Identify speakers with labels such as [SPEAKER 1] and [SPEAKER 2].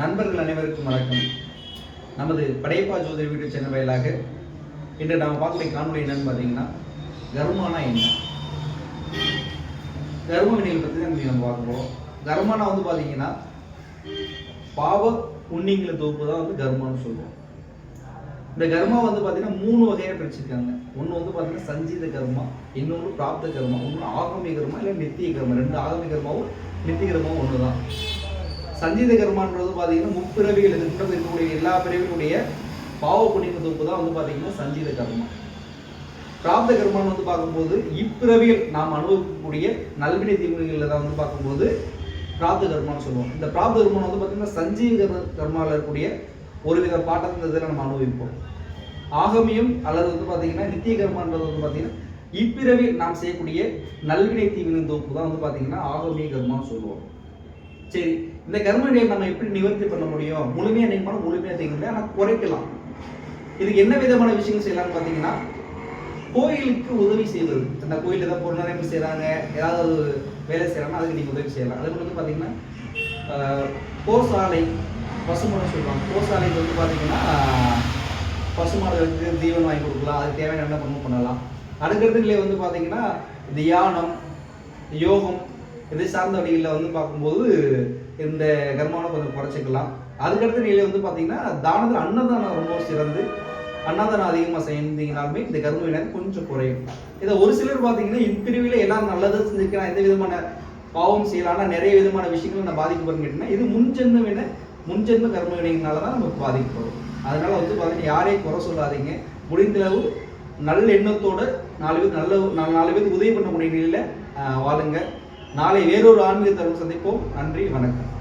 [SPEAKER 1] நண்பர்கள் அனைவருக்கும் வணக்கம். நமது படையப்பா ஜோதிட வீடியோ சேனல் வாயிலாக இன்று நாம் பார்க்கக்கூடிய காணொலி என்னன்னு பார்த்தீங்கன்னா கர்மானா என்ன? கர்ம வினைகள் பற்றி தான் நம்ம பார்க்க போகிறோம் கர்மானா வந்து பார்த்தீங்கன்னா பாவ புண்ணியங்களை தொகுப்பு தான் வந்து கர்மான்னு சொல்லுவோம். இந்த கர்மா வந்து பார்த்தீங்கன்னா மூணு வகையாக பிரிச்சிருக்காங்க. ஒன்று வந்து பார்த்தீங்கன்னா சஞ்சீத கர்மா இன்னொன்று பிராப்த கர்மா ஒன்று ஆகமிய கர்மா இல்லை நித்திய கர்மா. ரெண்டு ஆகமிய கர்மாவும் நித்திய கர்மாவும் ஒன்று தான் சஞ்சீத கர்மான்றது பார்த்தீங்கன்னா முப்பிறவிகள் இது முன்னாடி இருக்கக்கூடிய எல்லா பிறவிகளுடைய பாவ புண்ணிய தொகுப்பு தான் வந்து பார்த்தீங்கன்னா சஞ்சீத கர்மா பிராப்த கர்மான்னு வந்து பார்க்கும்போது இப்பிறவியில் நாம் அனுபவிக்கக்கூடிய நல்வினை தீமைகளில் தான் வந்து பார்க்கும்போது பிராப்த கர்மான்னு சொல்லுவோம் இந்த பிராப்த கர்மம் வந்து பார்த்தீங்கன்னா சஞ்சீவ கர்ம கர்மாவில் இருக்கக்கூடிய ஒரு வித பாட்டத்தை இதில் நம்ம அனுபவிப்போம். ஆகமியம் அல்லது வந்து பார்த்தீங்கன்னா நித்திய கர்மான்றது வந்து பார்த்தீங்கன்னா இப்பிறவி நாம் செய்யக்கூடிய நல்வினை தீவினை தொகுப்பு தான் வந்து பார்த்தீங்கன்னா ஆகமிய கர்மான்னு சொல்லுவோம். சரி இந்த கர்ம நம்ம எப்படி நிவர்த்தி பண்ண முடியும்? முழுமையாக நீக்கணும் முழுமையாக செய்ய முடியாது ஆனால் குறைக்கலாம். இதுக்கு என்ன விதமான விஷயங்கள் செய்யலாம்னு பார்த்தீங்கன்னா கோயிலுக்கு உதவி செய்வது. அந்த கோயில் ஏதாவது பொருளாதாரம் செய்கிறாங்க ஏதாவது ஒரு வேலை செய்கிறாங்கன்னா அதுக்கு நீங்கள் உதவி செய்யலாம். அதே வந்து பார்த்தீங்கன்னா ஆஹ், கோசாலை பசுமாடு சொல்லுவாங்க. கோசாலைக்கு வந்து பார்த்தீங்கன்னா பசுமாடுகளுக்கு தீவனம் வாங்கி கொடுக்கலாம். அதுக்கு தேவையான என்ன பண்ணணும் பண்ணலாம். அடுக்கிறதுலேயே வந்து பார்த்தீங்கன்னா தியானம் யோகம் இதை சார்ந்த வழிகளில் வந்து பார்க்கும்போது இந்த கர்மாவை கொஞ்சம் குறைச்சிக்கலாம். அதுக்கடுத்த நிலையில் வந்து பார்த்தீங்கன்னா தானத்தில் அன்னதானம் ரொம்ப சிறந்து அன்னதானம் அதிகமாக செஞ்சீங்கனாலுமே இந்த கர்ம வினை கொஞ்சம் குறையும். இதை ஒரு சிலர் பார்த்தீங்கன்னா இப்பிரிவில் எல்லாம் நல்லது செஞ்சுருக்கலாம் எந்த விதமான பாவம் செய்யலாம்னா நிறைய விதமான விஷயங்கள் நான் பாதிக்கப்படுன்னு கேட்டீங்கன்னா இது முன்ஜென்ம வினை முன்ஜென்ம கர்ம வினைங்கனால தான் நமக்கு பாதிக்கப்படும். அதனால் வந்து பார்த்தீங்கன்னா யாரையும் குறை சொல்லாதீங்க. முடிந்தளவு நல்ல எண்ணத்தோடு நாலு பேர் நல்ல நாலு நாலு பேருக்கு உதவி பண்ணக்கூடிய நிலையில் வாழுங்க. நாளை வேறொரு ஆன்மீக தருணம் சந்திப்போம் நன்றி வணக்கம்